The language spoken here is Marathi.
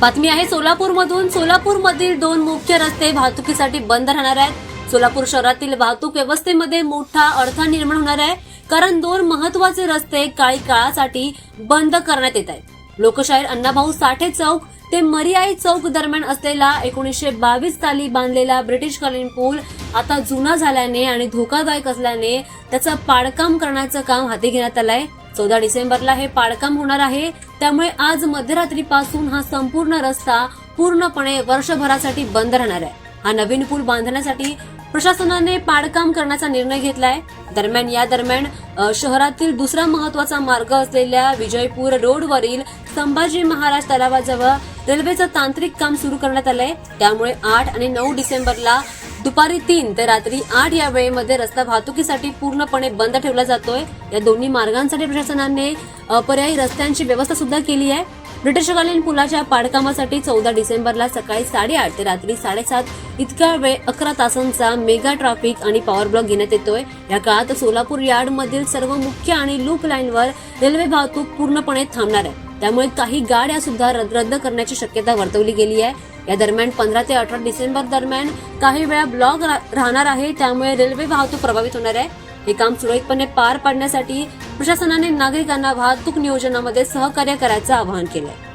बातमी आहे सोलापूरमधून सोलापूरमधील दोन मुख्य रस्ते वाहतुकीसाठी बंद राहणार आहेत. सोलापूर शहरातील वाहतूक व्यवस्थेमध्ये मोठा अडथळा निर्माण होणार आहे कारण दोन महत्त्वाचे रस्ते काही काळासाठी बंद करण्यात येत आहेत. लोकशाहीर अण्णाभाऊ साठे चौक ते मरियाई चौक दरम्यान असलेला एकोणीसशे बावीस साली बांधलेला ब्रिटिशकालीन पूल आता जुना झाल्याने आणि धोकादायक असल्याने त्याचं पाडकाम करण्याचं काम हाती घेण्यात आलं आहे चौदा डिसेंबरला हे पाडकाम होणार आहे. त्यामुळे आज मध्यरात्रीपासून हा संपूर्ण रस्ता पूर्णपणे वर्षभरासाठी बंद राहणार आहे. हा नवीन पूल बांधण्यासाठी प्रशासनाने पाडकाम करण्याचा निर्णय घेतलाय. दरम्यान या दरम्यान शहरातील दुसरा महत्त्वाचा मार्ग असलेल्या विजयपूर रोडवरील संभाजी महाराज तलावाजवळ रेल्वेचं तांत्रिक काम सुरू करण्यात आलंय. त्यामुळे आठ आणि नऊ डिसेंबरला दुपारी तीन ते रात्री आठ या वेळेमध्ये रस्ता वाहतुकीसाठी पूर्णपणे बंद ठेवला जातोय. या दोन्ही मार्गांसाठी प्रशासनाने पर्यायी रस्त्यांची व्यवस्था सुद्धा केली आहे. ब्रिटिशकालीन पुलाच्या पाडकामासाठी चौदा डिसेंबरला सकाळी साडेआठ ते रात्री साडेसात इतक्या वेळ अकरा तासांचा मेगा ट्रॅफिक आणि पॉवर ब्लॉक घेण्यात येतोय. या काळात सोलापूर यार्ड मधील सर्व मुख्य आणि लूप लाईनवर रेल्वे वाहतूक पूर्णपणे थांबणार आहे. त्यामुळे काही गाड्या सुद्धा रद्द रद्द करण्याची शक्यता वर्तवली गेली आहे. या दरम्यान पंधरा ते अठरा डिसेंबर दरम्यान काही वेळा ब्लॉक रा- राहणार आहे त्यामुळे रेल्वे वाहतूक प्रभावित होणार आहे. हे काम सुरळीतपणे पार पाडण्यासाठी प्रशासनाने नागरिकांना वाहतूक नियोजनामध्ये सहकार्य करायचं आवाहन केलंय.